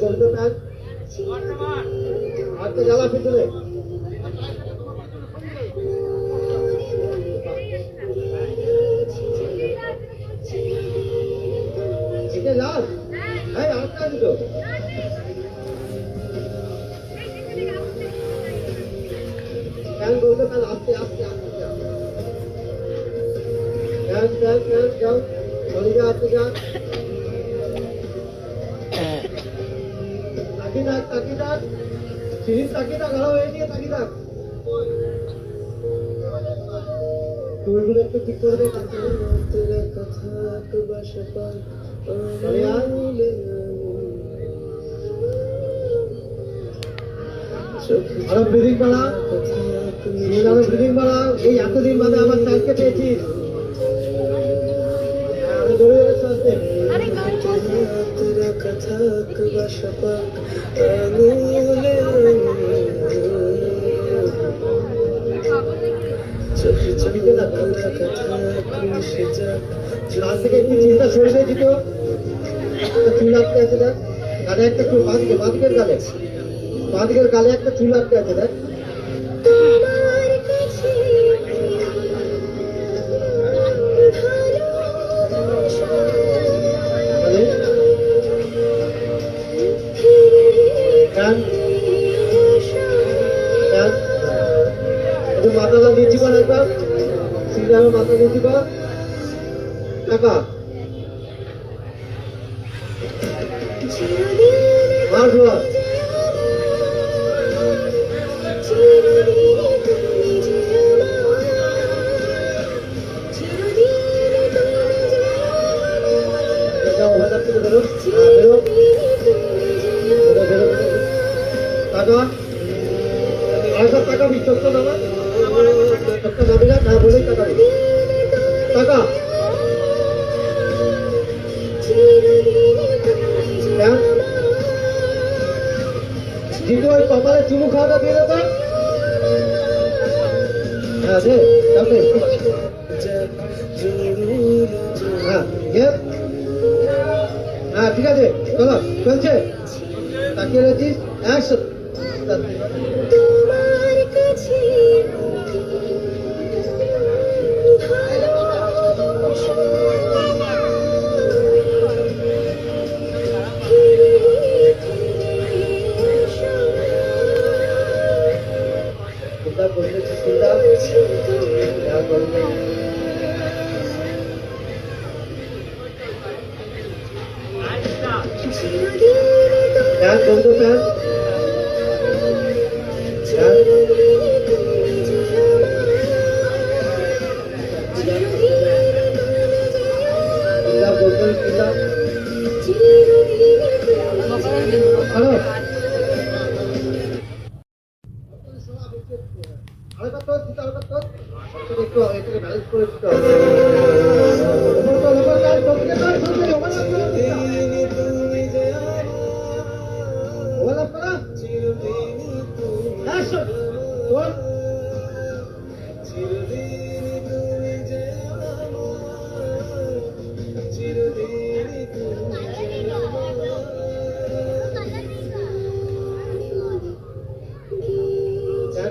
চলবে প্যান্ট হাতটা জ্বালা পিছনে। এটা হ্যাঁ আটটা দুটো। প্যান্ট বলতে প্যান্ট আস্তে আস্তে আস্তে প্যান্ট প্যান্ট যাও চলে যা, আস্তে যা। থাক তাকি থাক সিরিজ তাকি হয়ে নিয়ে তাকি একটু ঠিক করে এই এতদিন বাদে আমার চালকে পেয়েছিস চলছে ছবিতে না লাল থেকে একটু চিন্তা সরে দিয়েছি তো একটা চুল আটকে আছে দেখ গালে একটা চুল বাঁদিকে বাঁদিকের গালে গালে একটা চুল আটকে আছে দেখ একবার সিঙ্গারের মাথা নিচু কর টাকা। থেকে বেরো হ্যাঁ, টাকা। চুমু খাওয়াটা দিয়ে হ্যাঁ দাও হ্যাঁ ইয়ে হ্যাঁ ঠিক আছে, চলো, চলছে। তাকিয়ে রয়েছিস? অ্যাকশন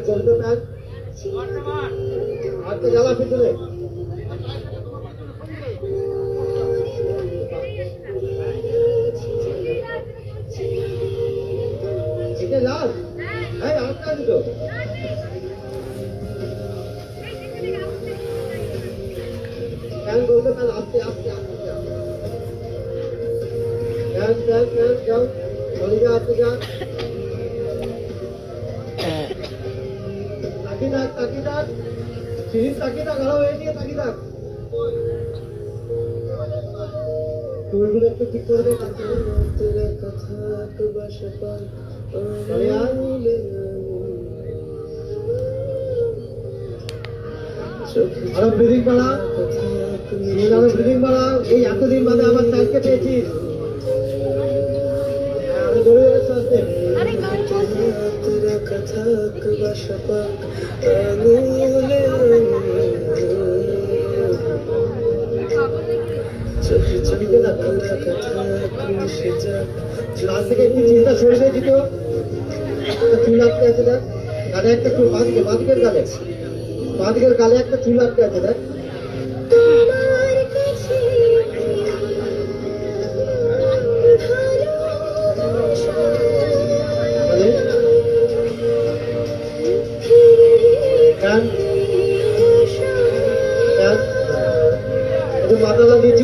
চলবে প্যান্ট হাতটা জ্বালা পিছনে এটা লাল হ্যাঁ আটটা দুটো প্যান্ট বলতে প্যান্ট আস্তে আস্তে আস্তে যা। প্যান্ট প্যান্ট প্যান্ট যাও চলে যা আস্তে যা সিরিজ তাকি থাক আরও হয়ে নিয়ে তাকি থাক চুলগুলো একটু ঠিক করে দে চলে আয়। আরও ব্রিদিং বাড়া আরও ব্রিদিং বাড়া এই এতদিন বাদে আমার স্যারকে পেয়েছিস হ্যাঁ, আরও জোরে জোরে শ্বাস দে। আরে গান চলছে আছে দেখ একটা চুল বাঁদিকে বাঁদিকের গালে। বাঁদিকের গালে একটা চুল আটকে আছে দেখ। তোমার কাছে গালে কান কান একটু মাথাটা নিচু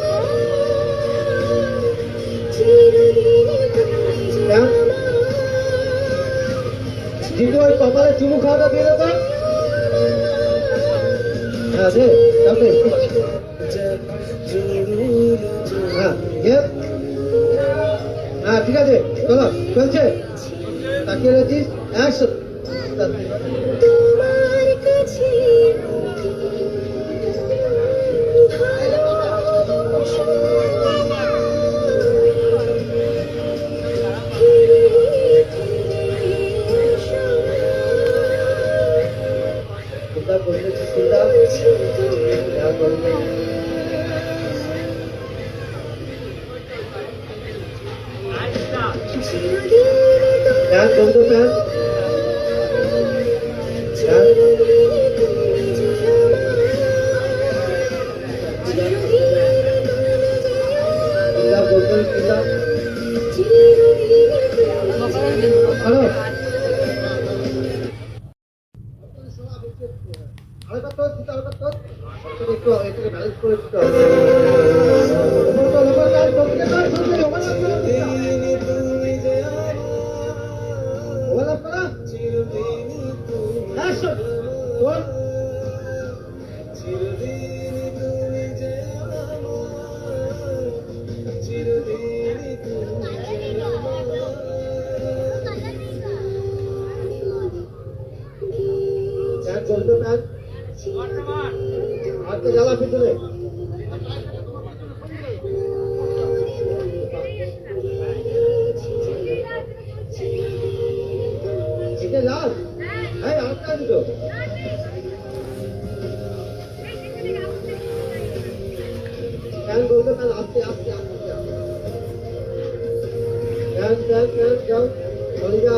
চুমু খাওয়াটা দিয়ে দাও হ্যাঁ দে, দাও হ্যাঁ হ্যাঁ ঠিক আছে, চলো, চলছে। তাকিয়ে রয়েছিস, একশো। 나 거기서 죽는다. 나 거기서. 야, 정도면. listen. What?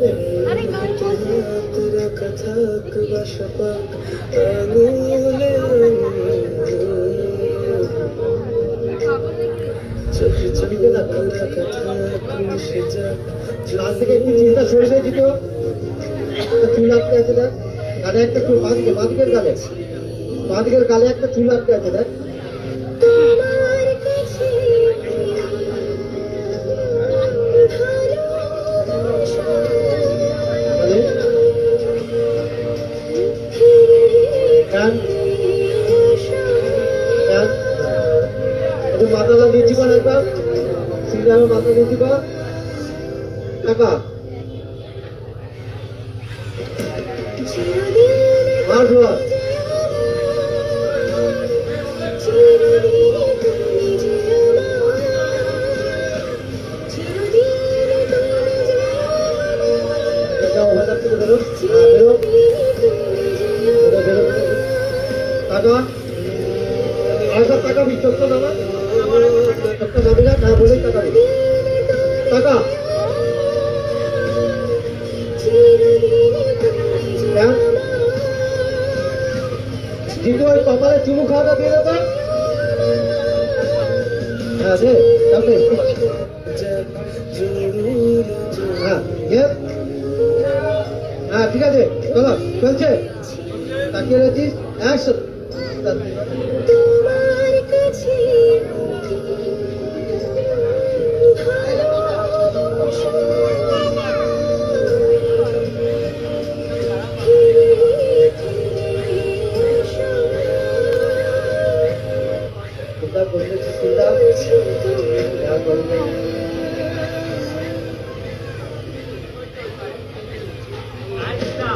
গান চলছে ছবিতে দেখ। কাল থেকে একটু চিন্তা সরে গেছি তো একটা চুল আটকে আছে দেখ গালে একটা বাঁদিকে বাঁদিকের গালে বাঁদিকের গালে একটা চুল আটকে আছে দেখ কান কান একটু মাথাটা দিচ্ছি কর একবার? সিঙ্গারের মাথা দিচ্ছি পা একা মার ঝটকা যাবি না না বলেই তাকাবি টাকা। কেন জিতু ওই কপালে চুমু খাওয়াটা দিয়ে দেতো হ্যাঁ দে হ্যাঁ হ্যাঁ ঠিক আছে, চলো, চলছে। তাকিয়ে রয়েছিস? Action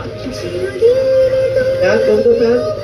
Yeah, don't do that.